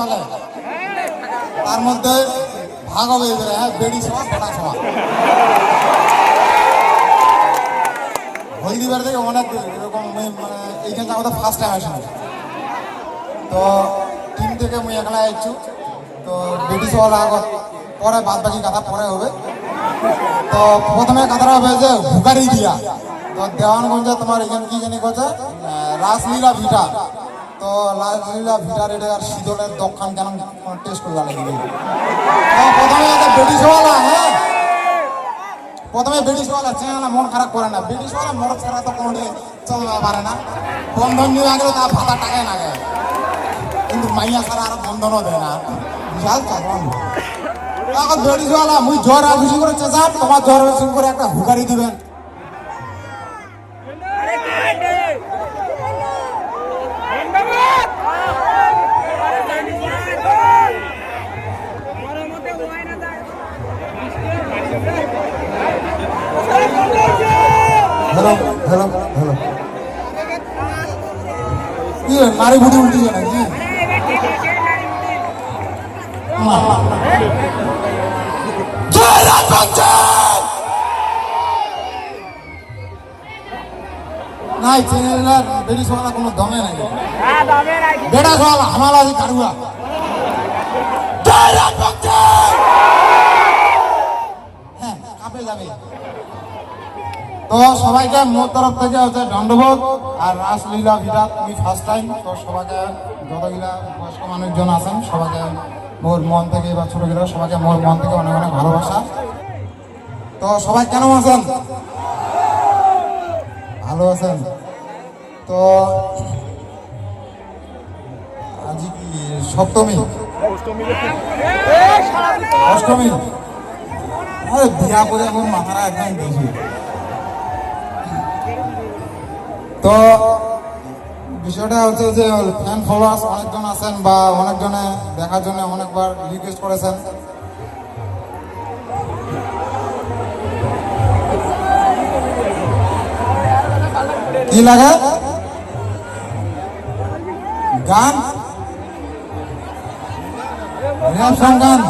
ফেলে। তার মধ্যে ভাগ হবে এবারে হ্যাঁ বেড়ি সভা সভা হলদিবার থেকে অনেক এরকম মানে আমাদের ফার্স্ট টাইম আসেনি। তো টিম থেকে মুই একলা আইছু, তো বেটি আগত পরে বাদ বাকি কথা পরে হবে। তো প্রথমে কথাটা হবে যে হুকারি দিয়া তো দেওয়ানগঞ্জে তোমার এখানে কি জানি কথা রাসলীলা ভিটা। তো রাসলীলা ভিটার এটা আর শীতলের দক্ষান কেন টেস্ট করে লাগে প্রথমে সওয়ালা হ্যাঁ। প্রথমে ব্রিটিশ ওয়ালা চেহারা মন খারাপ করে না। ব্রিটিশ ওয়ালা মরদ ছাড়া তো কোনো চলতে পারে না। বন্ধন নিয়ে গেলে তার ভাতা টাকায় না কিন্তু মাইয়া ছাড়া আর বন্ধনও দেয় না। বিশাল চাকরান এখন ব্রিটিশ ওয়ালা, মুই জ্বর বেশি করে চেঁচা তোমার জ্বর বেশি করে একটা হুকারি দিবেন। হ্যালো হ্যালো হ্যালো কি নারী বুটি উল্টি যায় নাকি? জয় রাজবংশী নাই চ্যানেলের বেড়ি সোয়ালা কোনো দমে নাই। বেড়া সোয়ালা হামালা কারুয়া। জয় রাজবংশী তো সবাইকে মোর তরফ থেকে হচ্ছে দণ্ডবোধ আর রাসলীলা বিরাট তুমি ফার্স্ট টাইম তো সবাইকে যতগুলা বয়স্ক মানুষজন আছেন, সবাইকে মোর মন থেকে বা ছোটগুলো সবাইকে মোর মন থেকে অনেক অনেক ভালোবাসা। তো সবাই কেন আছেন? ভালো আছেন। তো আজ কি সপ্তমী? অষ্টমী। আরে, বিয়া করে এখন মাথাটা একদম বেশি তো বিষয়টা হচ্ছে যে ফ্যান ফলোয়ার্স অনেকজন আছেন বা অনেকজনে দেখার জন্য অনেকবার রিকোয়েস্ট করেছেন। কি লাগে? গান? র্যাপ সং গান?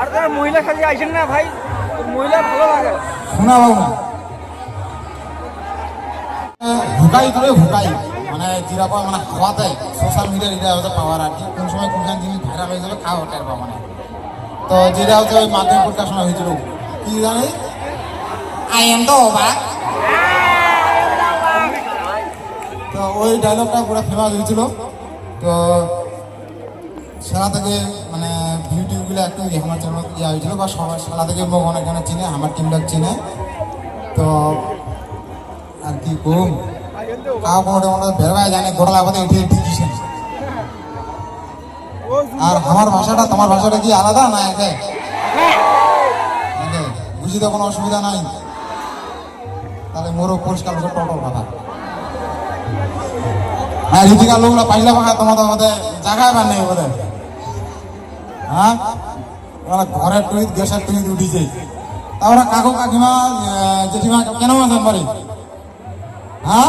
আর তার মহিলা সাজে আইসেন না ভাই মহিলা ভালো লাগে। শোনা পাবো না হুকাই ধরে হুকাই মানে যেরকম মানে খাওয়াতে সোশ্যাল মিডিয়ার এটা হচ্ছে পাওয়ার আর কি। কোন সময় কোনখান জিনিস ভাইরাল হয়ে যাবে খাওয়া টের পাবো মানে। তো যেটা হচ্ছে ওই মাধ্যমিক পরীক্ষার সময় হয়েছিল কি জানি আই এম তো অবাক তো ওই ডায়লগটা পুরো ফেমাস হয়েছিল তো সেলা থেকে মানে ভিডিওগুলো একটু আমার জন্য ইয়ে হয়েছিল বা সবার সেলা থেকে মুখ অনেকজনে চিনে আমার টিমটা চিনে। তো আর কি করুন কাউ কোনোটা কোনো বেরোয় জানে গোড়া আমাদের উঠে ঠিকিস আর আমার ভাষাটা, তোমার ভাষাটা কি আলাদা না একে? বুঝিতে কোনো অসুবিধা নাই। তাহলে মোরও পরিষ্কার করে টটল কথা লোকরা পাইলে পাখা তোমাদের আমাদের জায়গায় নেই ওদের হ্যাঁ? ওরা ঘরের টুইট, গ্যাসের টুইট উঠিছে। তারপরে কাকু, কাকিমা জেঠিমা, কেন আছেন বাড়ি? হ্যাঁ?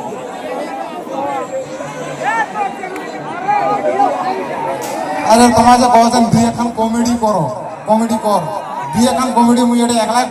আরে তোমার যে কছেন দুই এখন কমেডি করো কমেডি কর। দুই এখন কমেডি মুই এটা একলাই